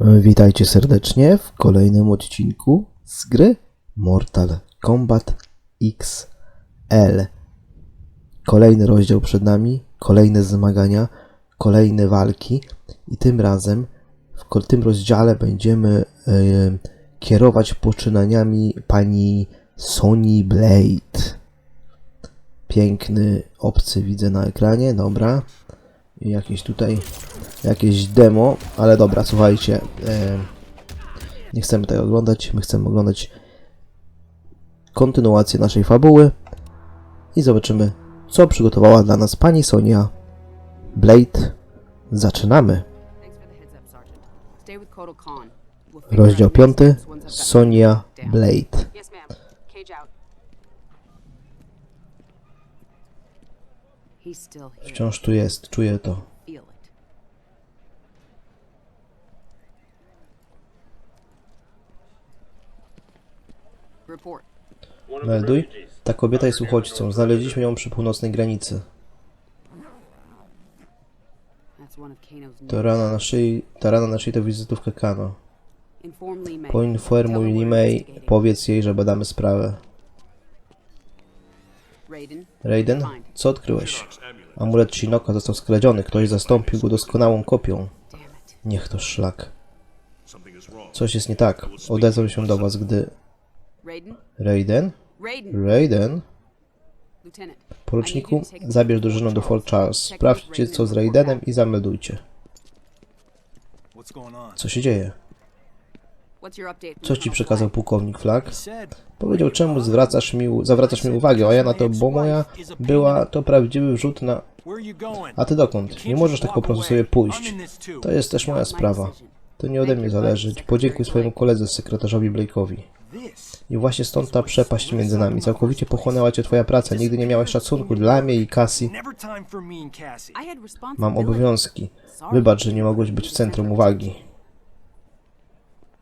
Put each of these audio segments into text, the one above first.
Witajcie serdecznie w kolejnym odcinku z gry Mortal Kombat XL. Kolejny rozdział przed nami, kolejne zmagania, kolejne walki i tym razem w tym rozdziale będziemy e, kierować poczynaniami pani Sony Blade. Piękny obcy widzę na ekranie, dobra. Jakieś tutaj jakieś demo, ale dobra, słuchajcie. E, nie chcemy tego oglądać, my chcemy oglądać kontynuację naszej fabuły i zobaczymy, co przygotowała dla nas pani Sonia Blade. Zaczynamy. Thanks for the heads Wciąż tu jest, czuję to. Melduj. Ta kobieta jest uchodźcą. Znaleźliśmy ją przy północnej granicy. To rana na szyi, ta rana na szyi to wizytówka Kano. Poinformuj investigating. powiedz jej, że badamy sprawę. Raiden, co odkryłeś? Amulet Shinoka został skradziony. Ktoś zastąpił go doskonałą kopią. Niech to szlak. Coś jest nie tak. Odezwał się do was, gdy... Raiden? Raiden? Poruczniku, zabierz drużynę do Fort Charles. Sprawdźcie, co z Raidenem i zameldujcie. Co się dzieje? Co ci przekazał pułkownik said Powiedział, czemu zwracasz mi, zawracasz mi uwagę, a ja na to, bo moja była to prawdziwy wrzut na... A ty dokąd? Nie możesz tak po prostu sobie pójść. To jest też moja sprawa. To nie ode mnie zależy. Podziękuj swojemu koledze, sekretarzowi Blake'owi. I właśnie stąd ta przepaść między nami. Całkowicie pochłonęła cię twoja praca. Nigdy nie miałeś szacunku dla mnie i Cassie. Mam obowiązki. Wybacz, że nie mogłeś być w centrum uwagi. There was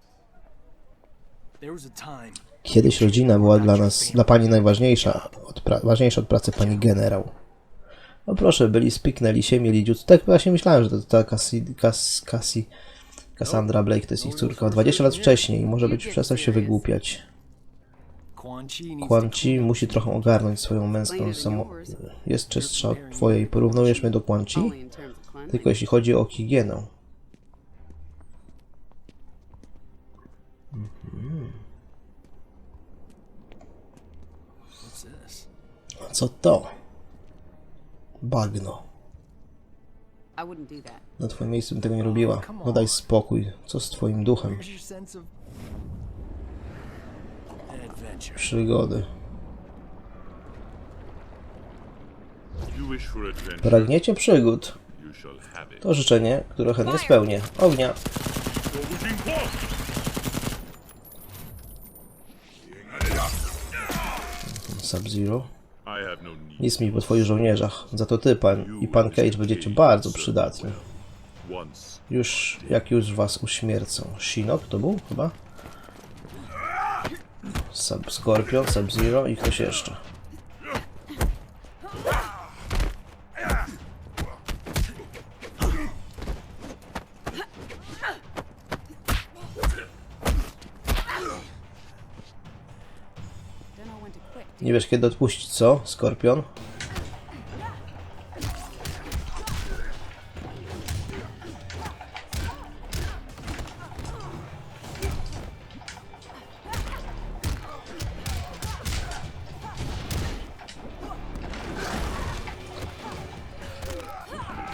a time. Kiedyś rodzina była dla nas, dla pani najważniejsza, od ważniejsza od pracy pani generał. No proszę, byli, spiknęli się, mieli dziut. Tak właśnie myślałem, że to ta Cassie, Cass, Cassie, Cassandra Blake to jest ich córka. O 20 lat wcześniej, może być przestał się wygłupiać. Quan Chi musi trochę ogarnąć swoją męską samo... Jest czystsza od twojej. Porównujesz mnie do Quan Chi? Tylko jeśli chodzi o higienę. Co to? Bagno. Na twoim miejscu bym tego nie robiła. No daj spokój. Co z twoim duchem? Przygody. Pragniecie przygód. To życzenie, które chętnie spełnię. Ognia. Sub-Zero. Nic mi po twoich żołnierzach. Za to ty, pan i pan Cage będziecie bardzo przydatni. Już, jak już was uśmiercą. Shinnok to był chyba? Sub Scorpion, Sub-Zero i ktoś jeszcze. Nie wiesz kiedy odpuścić, co? Skorpion?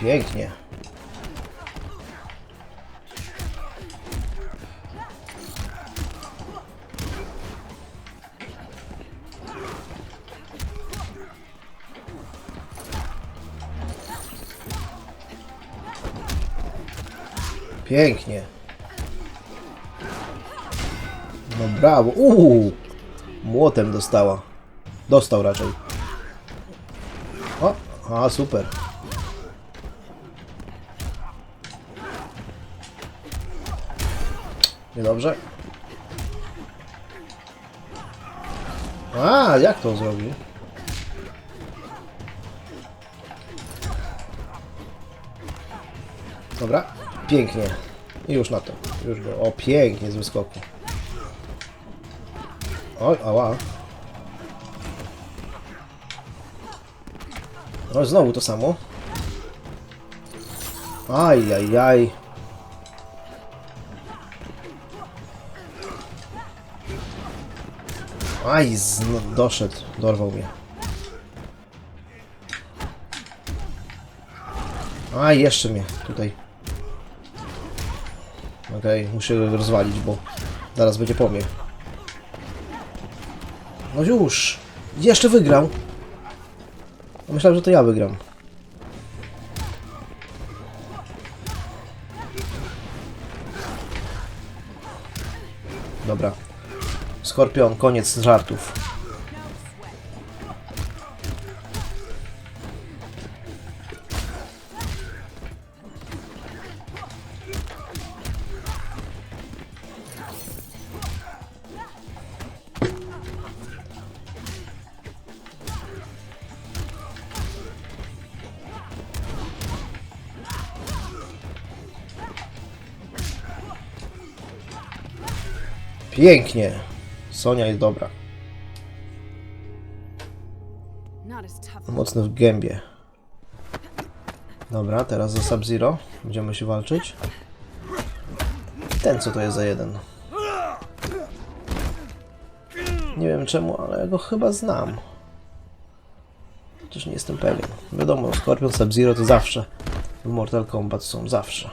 Pięknie. Pięknie. No brawo. Uuu. Młotem dostała. Dostał raczej. O, a super. Niedobrze. A, jak to zrobił? Dobra, pięknie. I już na to. Już go. O, pięknie z wyskoku. Oj, ała. O, znowu to samo. Aj, aj, aj. Aj, no, doszedł, dorwał mnie. Aj, jeszcze mnie tutaj. Okej, muszę go rozwalić, bo zaraz będzie po mnie. No już! Jeszcze wygrał! Myślałem, że to ja wygram. Dobra. Skorpion, koniec żartów. Pięknie. Sonia jest dobra. Mocno w gębie. Dobra, teraz za Sub-Zero. Będziemy się walczyć. Ten co to jest za jeden? Nie wiem czemu, ale go chyba znam. Chociaż nie jestem pewien. Wiadomo, Scorpion Sub-Zero to zawsze w Mortal Kombat są, zawsze.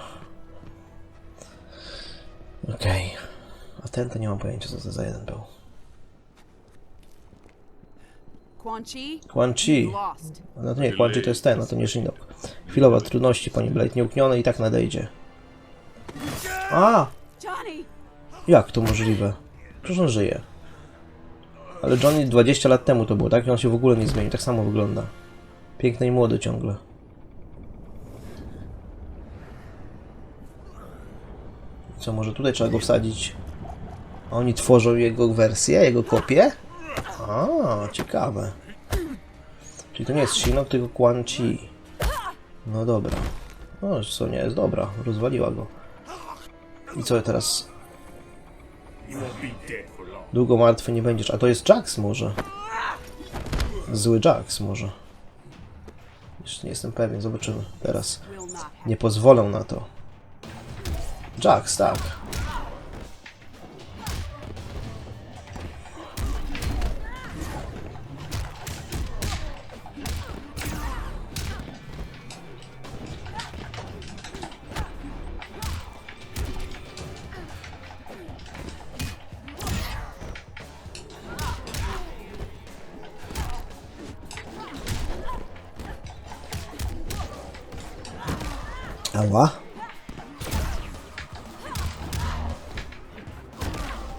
Ten to nie mam pojęcia co to za jeden był. Quan Chi. No to nie, Quan Chi to jest ten, no to nie Shinnok. Chwilowa trudności, pani Blade, nieuknione i tak nadejdzie. A! Jak to możliwe? Przecież on żyje. Ale Johnny 20 lat temu to było, tak? I on się w ogóle nie zmienił, tak samo wygląda. Piękny i młody ciągle. Co, może tutaj trzeba go wsadzić? Oni tworzą jego wersję, jego kopię? A, ciekawe. Czyli to nie jest Shinnok, tylko Quan Chi. No dobra. No, Sonia jest dobra, rozwaliła go. I co teraz? Długo martwy nie będziesz. A to jest Jax może? Zły Jax może. Jeszcze nie jestem pewien, zobaczymy teraz. Nie pozwolę na to. Jax, tak.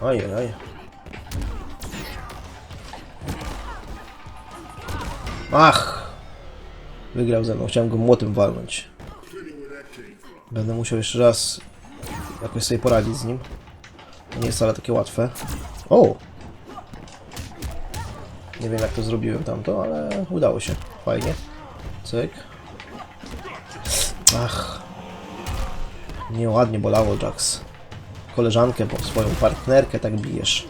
Oj, oj. Ach! Wygrał ze mną. Chciałem go młotem walnąć. Będę musiał jeszcze raz jakoś sobie poradzić z nim. To nie jest wcale takie łatwe. O! Nie wiem jak to zrobiłem tamto, ale udało się. Fajnie. Cyk. Ach. Nieładnie bolało Jax. Koleżankę, bo swoją partnerkę tak bijesz.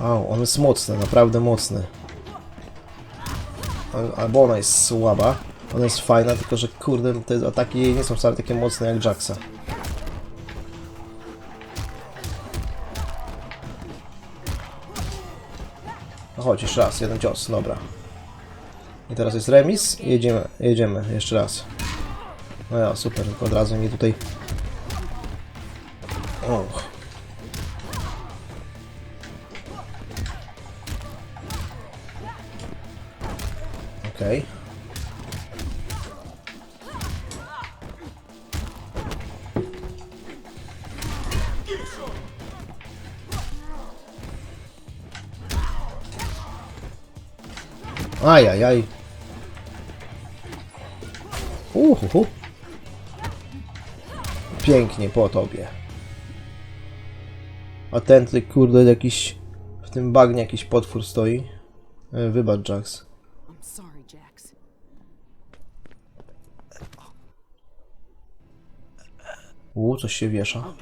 Au, on jest mocny, naprawdę mocny. Al- Albo ona jest słaba. Ona jest fajna, tylko że kurde, te ataki jej nie są wcale takie mocne jak Jaxa. No chodź, jeszcze raz, jeden cios, dobra. I teraz jest remis i jedziemy, jedziemy, jeszcze raz. No ja, super, tylko od razu mnie tutaj... O. Okej. Ajajaj. Uhuhu pięknie po tobie. A ten tutaj, kurde, jakiś... W tym bagnie jakiś potwór stoi. E, wybacz, Jax. U, coś się wiesza.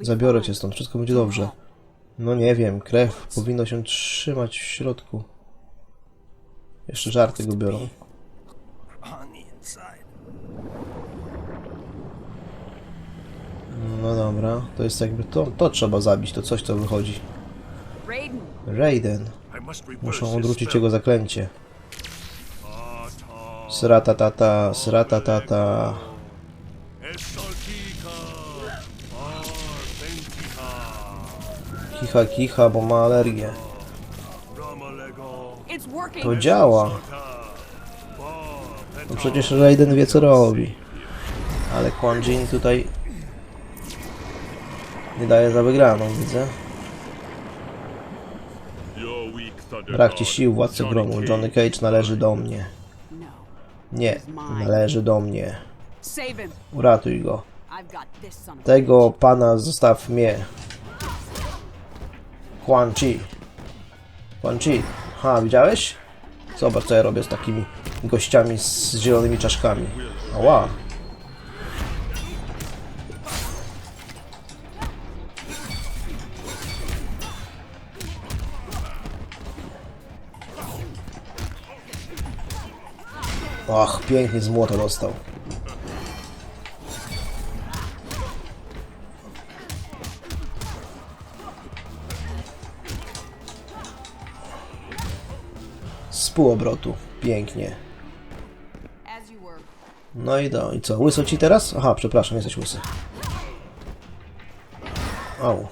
Zabiorę cię stąd, wszystko będzie dobrze. No nie wiem, krew powinno się trzymać w środku. Jeszcze żarty go biorą. Dobra, to jest jakby to, to trzeba zabić, to coś co wychodzi. Raiden, Muszą odwrócić jego zaklęcie. Srata tata, srata tata. Kicha kicha, bo ma alergię. To działa. No przecież Raiden wie co robi. Ale Quan Jin tutaj nie daje za wygraną, widzę. Brak ci sił, władcy gromu. Johnny Cage należy do mnie. Nie, należy do mnie. Uratuj go. Tego pana zostaw mnie. Quan Chi. Quan Chi. Ha, widziałeś? Zobacz co ja robię z takimi gościami z zielonymi czaszkami. Ała. Och, pięknie z młota dostał. Z półobrotu. Pięknie. As you were. No i do, i co? Łyso ci teraz? Aha, przepraszam, jesteś łysy. Au.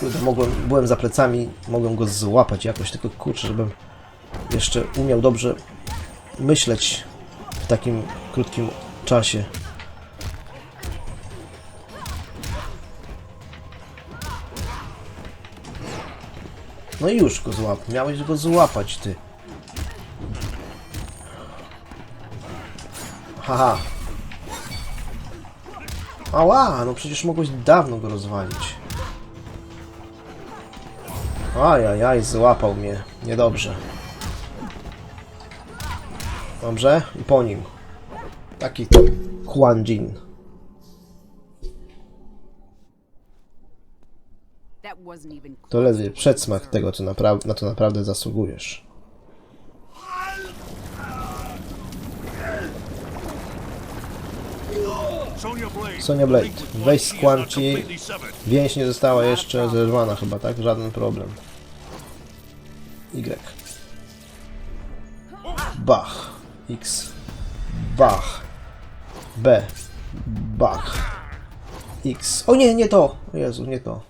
Kurde, mogłem, byłem za plecami, mogłem go złapać jakoś, tylko kurczę, żebym jeszcze umiał dobrze myśleć w takim krótkim czasie. No i już go złap. Miałeś go złapać, ty. Haha. Ała, no przecież mogłeś dawno go rozwalić. Ajajaj, złapał mnie. Niedobrze. Dobrze? I po nim. Taki Huan Jin. To ledwie przedsmak tego, co na to naprawdę zasługujesz. Sonya Blade. Weź severed. Więź nie została jeszcze zerwana chyba, tak? Żaden problem. Y. Bach. X. Bach. B. Bach. X. O nie, nie to! O Jezu, nie to.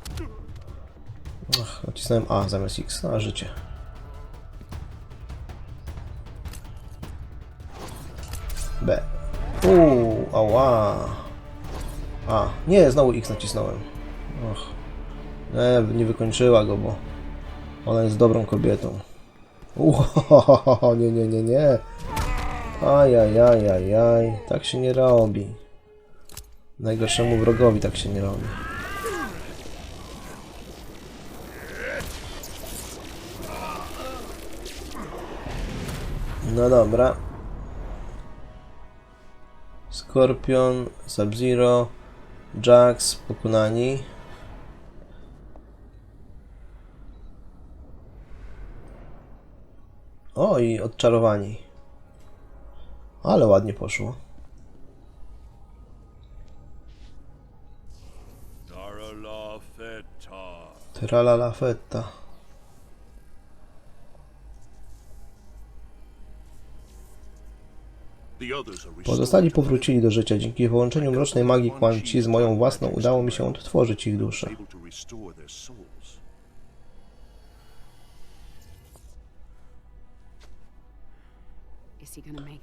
Ach, nacisnąłem A zamiast X. A, życie. B. Uuu, ała. A, nie, znowu X nacisnąłem. Och. Nie, nie wykończyła go, bo ona jest dobrą kobietą. Uhohoho, nie, nie, nie, nie. Ajajajajaj, tak się nie robi. Najgorszemu wrogowi tak się nie robi. No dobra. Skorpion, Sub-Zero, Jax, pokonani. O, i odczarowani. Ale ładnie poszło. Tralala fetta. Pozostali powrócili do życia. Dzięki połączeniu mrocznej magii Quan Chi z moją własną udało mi się odtworzyć ich dusze.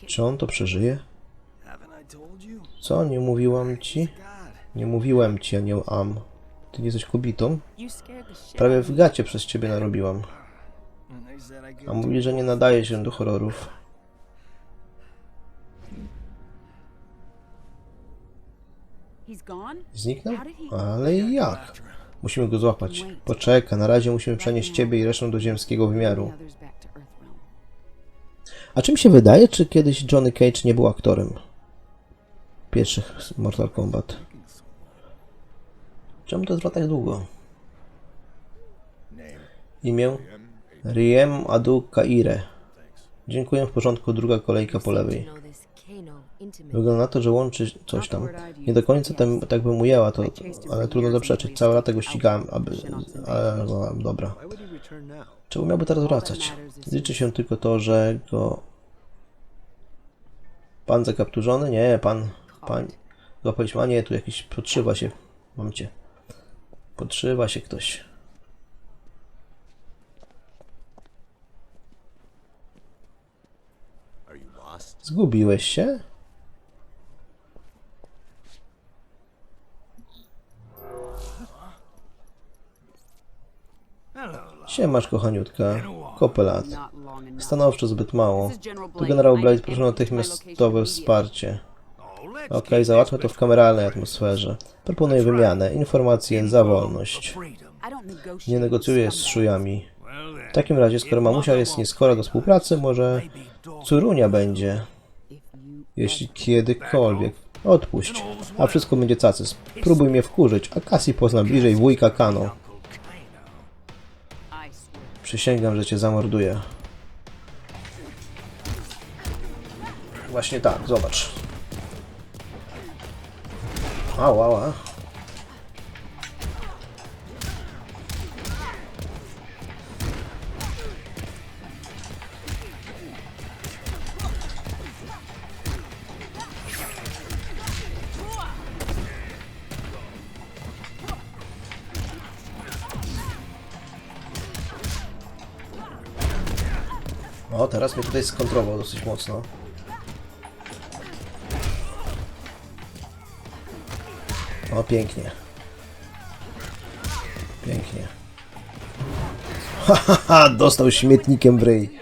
Czy on to przeżyje? Co? Nie mówiłam ci? Nie mówiłem ci, a nie am. Ty nie jesteś kobietą? Prawie w gacie przez ciebie narobiłam. A mówi, że nie nadaje się do horrorów. Zniknął? Ale jak? Musimy go złapać. Poczekaj, na razie musimy przenieść ciebie i resztę do ziemskiego wymiaru. A czym się wydaje, czy kiedyś Johnny Cage nie był aktorem? pierwszych Mortal Kombat. Czemu to trwa tak długo? Imię Riem Adu Kaire. Dziękuję, w porządku, druga kolejka po lewej. Wygląda na to, że łączy coś tam. Nie do końca tam, tak bym ujęła to, ale trudno zaprzeczyć. Całe lata go ścigałem, aby... Ale, no, dobra. Czemu miałby teraz wracać? Liczy się tylko to, że go... Pan zakapturzony? Nie, pan... Pan... Złapaliśmy... A nie, tu jakiś... Podszywa się. Mam cię. Podszywa się ktoś. Zgubiłeś się? Siemasz, kochaniutka. Kopę lat. Stanowczo zbyt mało. Tu generał Blade proszę o natychmiastowe wsparcie. Okej, keep załatwmy to w kameralnej atmosferze. Proponuję wymianę. Informacje za wolność. Nie negocjuję z szujami. W takim razie, skoro mamusia jest nieskora do współpracy, może Curunia będzie. Jeśli kiedykolwiek. Odpuść. A wszystko będzie cacy. Spróbuj mnie wkurzyć, a Cassie pozna bliżej wujka Kano. Przysięgam, że cię zamorduję. Właśnie tak, zobacz. Ała, ała. Teraz mnie tutaj skontrował dosyć mocno. O, pięknie. Pięknie. Ha, ha, ha, dostał śmietnikiem w ryj.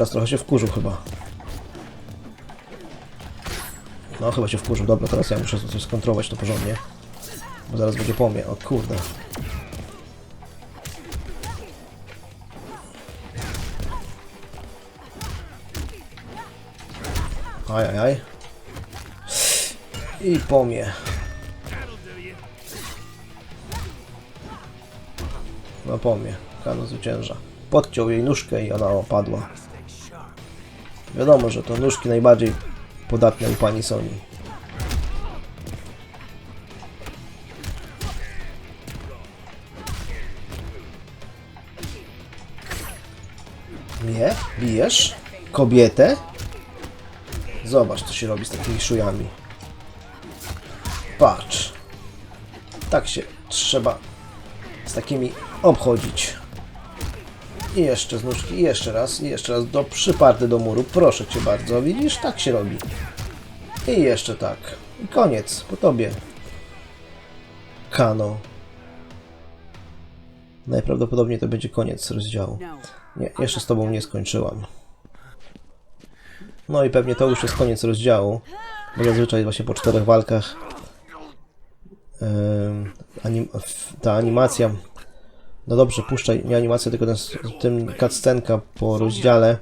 Teraz trochę się wkurzył chyba. No, chyba się wkurzył. Dobra, teraz ja muszę coś skontrolować to porządnie. Bo zaraz będzie po mnie. O kurde. Aj, aj, aj. I po mnie. No po mnie. Kano zwycięża. Podciął jej nóżkę i ona opadła. Wiadomo, że to nóżki najbardziej podatne u pani Sony. Mnie? Bijesz? Kobietę? Zobacz, co się robi z takimi szujami. Patrz. Tak się trzeba z takimi obchodzić. I jeszcze z nóżki, i jeszcze raz, i jeszcze raz do przyparty do muru. Proszę cię bardzo, widzisz? Tak się robi. I jeszcze tak. I koniec, po tobie. Kano. Najprawdopodobniej to będzie koniec rozdziału. No. Nie, jeszcze z tobą nie skończyłam. No i pewnie to już jest koniec rozdziału, bo zazwyczaj właśnie po czterech walkach em, anim, ta animacja no dobrze, puszczaj nie animację, tylko ten, tym cutscenka po rozdziale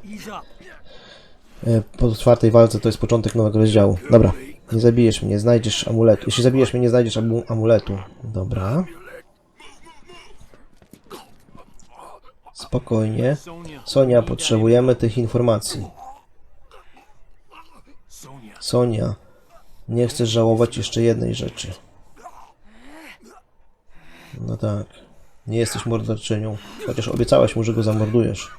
e, po czwartej walce to jest początek nowego rozdziału. Dobra, nie zabijesz mnie, znajdziesz amuletu. Jeśli zabijesz mnie, nie znajdziesz amu- amuletu. Dobra. Spokojnie. Sonia, potrzebujemy tych informacji. Sonia, nie chcesz żałować jeszcze jednej rzeczy. No tak. Nie jesteś morderczynią. Chociaż obiecałaś mu, że go zamordujesz.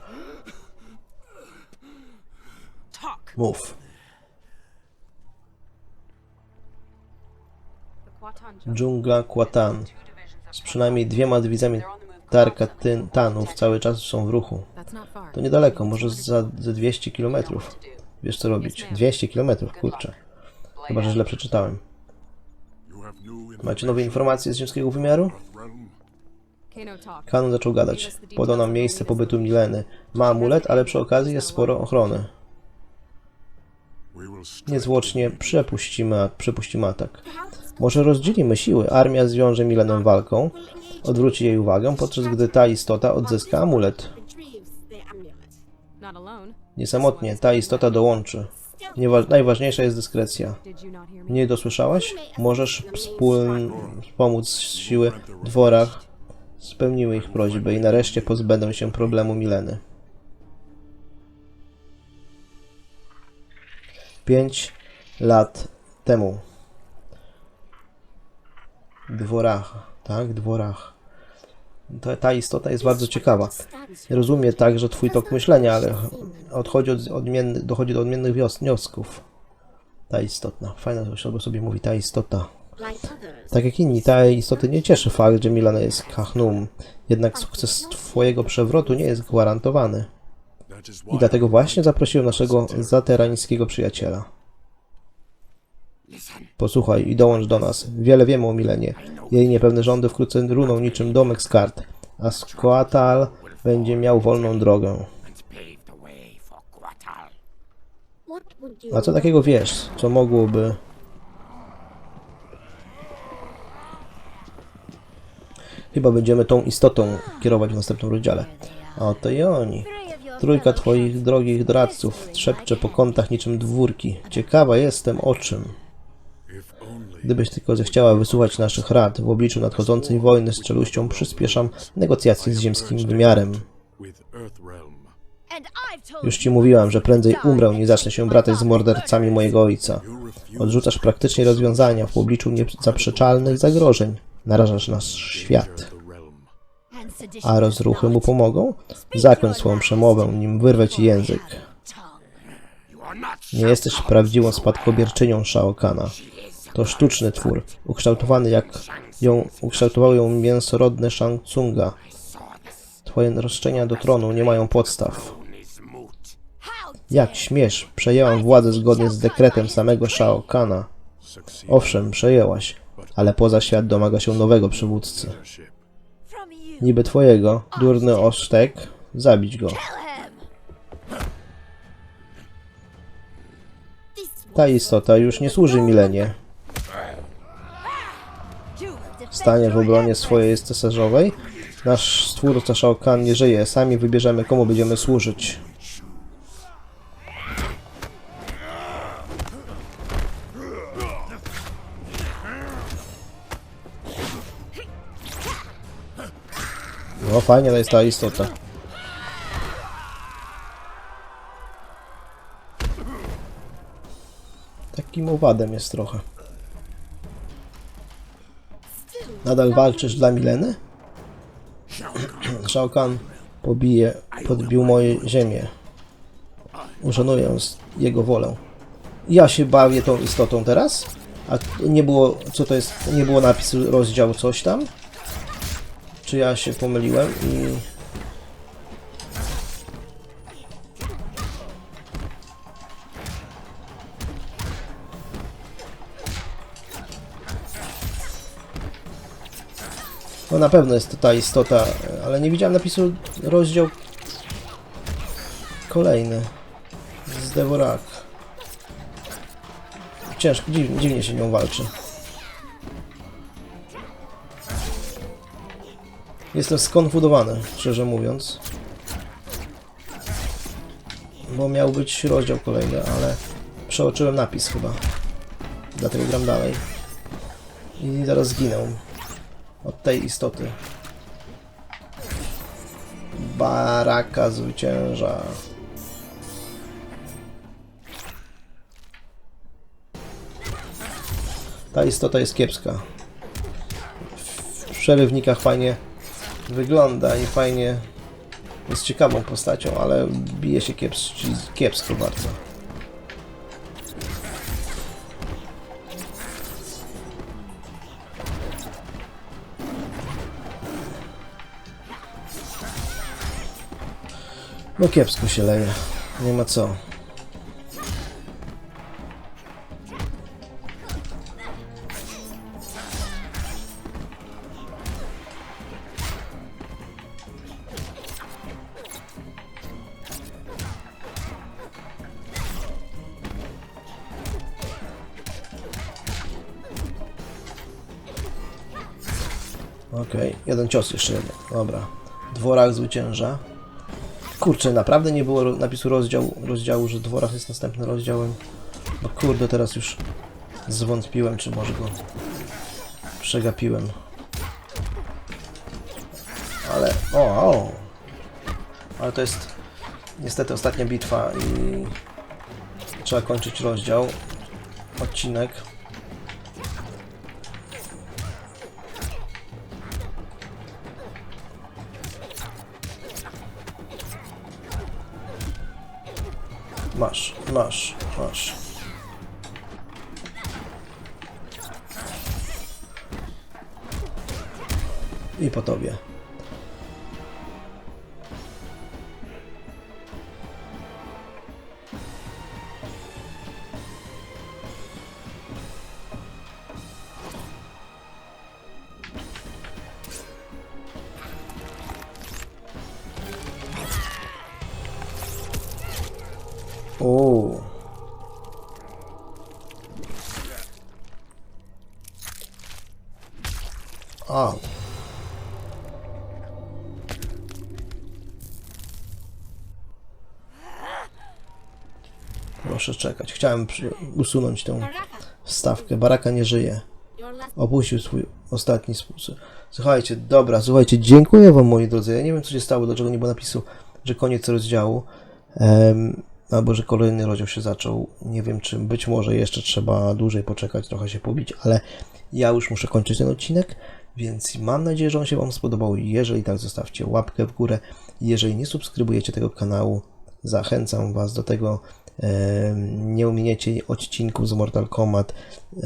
Mów. Dżungla Kwatan. Z przynajmniej dwiema dywizjami Tarka Tanów cały czas są w ruchu. To niedaleko, może za, za 200 km. Wiesz co robić? 200 km, kurczę. Chyba, że źle przeczytałem. Macie nowe informacje z ziemskiego wymiaru? Kanon zaczął gadać. Podał nam miejsce pobytu Mileny. Ma amulet, ale przy okazji jest sporo ochrony. Niezwłocznie przepuścimy, przepuścimy atak. Może rozdzielimy siły. Armia zwiąże Milenę walką, odwróci jej uwagę, podczas gdy ta istota odzyska amulet. Niesamotnie, ta istota dołączy. Niewa- najważniejsza jest dyskrecja. Nie dosłyszałeś? Możesz wspól- pomóc siły dworach. Spełniły ich prośbę i nareszcie pozbędą się problemu Mileny. Pięć lat temu. Dworach, tak? Dworach. Ta, ta istota jest bardzo ciekawa. Rozumie także twój tok myślenia, ale odchodzi od odmienny, dochodzi do odmiennych wniosków. Ta istotna. To się sobie mówi, ta istota. Tak jak inni, tej istoty nie cieszy fakt, że Milana jest Kachnum. Jednak sukces twojego przewrotu nie jest gwarantowany. I dlatego właśnie zaprosiłem naszego zaterańskiego przyjaciela. Posłuchaj i dołącz do nas. Wiele wiemy o Milenie. Jej niepewne rządy wkrótce runą niczym domek z kart, a Skoatal będzie miał wolną drogę. A co takiego wiesz, co mogłoby... Chyba będziemy tą istotą kierować w następnym rozdziale. A oto i oni. Trójka twoich drogich doradców trzepcze po kątach niczym dwórki. Ciekawa jestem o czym. Gdybyś tylko zechciała wysłuchać naszych rad w obliczu nadchodzącej wojny z czeluścią, przyspieszam negocjacje z ziemskim wymiarem. Już ci mówiłam, że prędzej umrę, nie zacznę się bratać z mordercami mojego ojca. Odrzucasz praktycznie rozwiązania w obliczu niezaprzeczalnych zagrożeń. Narażasz nasz świat. A rozruchy mu pomogą? Zakończ swą przemowę, nim wyrwę ci język. Nie jesteś prawdziwą spadkobierczynią Shao Kana. To sztuczny twór, ukształtowany jak ją ukształtowały ją mięsorodne Shang Tsunga. Twoje roszczenia do tronu nie mają podstaw. Jak śmiesz, przejęłam władzę zgodnie z dekretem samego Shao Kana. Owszem, przejęłaś, ale poza świat domaga się nowego przywódcy. Niby twojego, durny osztek, zabić go. Ta istota już nie służy Milenie. Staniesz w obronie swojej cesarzowej? Nasz stwórca Shao Kahn nie żyje, sami wybierzemy komu będziemy służyć. No fajnie to jest ta istota. Takim owadem jest trochę. Nadal walczysz dla Mileny? Shao Kahn pobije, podbił moje ziemię. Uszanuję jego wolę. Ja się bawię tą istotą teraz? A nie było, co to jest, nie było napisu rozdział coś tam? Czy ja się pomyliłem i... No na pewno jest to ta istota, ale nie widziałem napisu rozdział kolejny z Devorak. Ciężko, dziwnie, dziwnie się nią walczy. Jestem skonfudowany, szczerze mówiąc. Bo miał być rozdział kolejny, ale przeoczyłem napis chyba. Dlatego gram dalej. I zaraz zginę. Od tej istoty. Baraka zwycięża. Ta istota jest kiepska. W przerywnikach fajnie wygląda i fajnie jest ciekawą postacią, ale bije się kieps kiepsko bardzo. No kiepsko się leje. Nie ma co. Okej, jeden cios jeszcze jeden. Dobra. Dworak zwycięża. Kurczę, naprawdę nie było napisu rozdział, rozdziału, że dworak jest następnym rozdziałem. Bo kurde, teraz już zwątpiłem, czy może go przegapiłem. Ale, o, o. Ale to jest niestety ostatnia bitwa i trzeba kończyć rozdział, odcinek. Masz, masz, masz. I po tobie. Proszę czekać. Chciałem usunąć tę wstawkę. Baraka nie żyje. Opuścił swój ostatni sposób. Słuchajcie, dobra, słuchajcie, dziękuję wam moi drodzy. Ja nie wiem co się stało, dlaczego nie było napisu, że koniec rozdziału. Em, albo że kolejny rozdział się zaczął. Nie wiem czy być może jeszcze trzeba dłużej poczekać, trochę się pobić, ale ja już muszę kończyć ten odcinek, więc mam nadzieję, że on się wam spodobał. Jeżeli tak, zostawcie łapkę w górę. Jeżeli nie subskrybujecie tego kanału, zachęcam was do tego. Nie ominiecie odcinków z Mortal Kombat,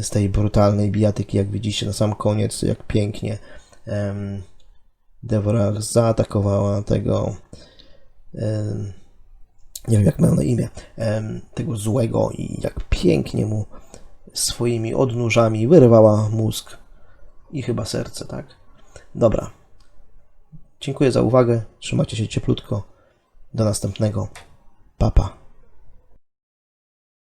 z tej brutalnej bijatyki, jak widzicie na sam koniec, jak pięknie Devorah zaatakowała tego nie wiem jak mają na imię, tego złego i jak pięknie mu swoimi odnóżami wyrywała mózg i chyba serce, tak? Dobra. Dziękuję za uwagę. Trzymajcie się cieplutko. Do następnego. Papa.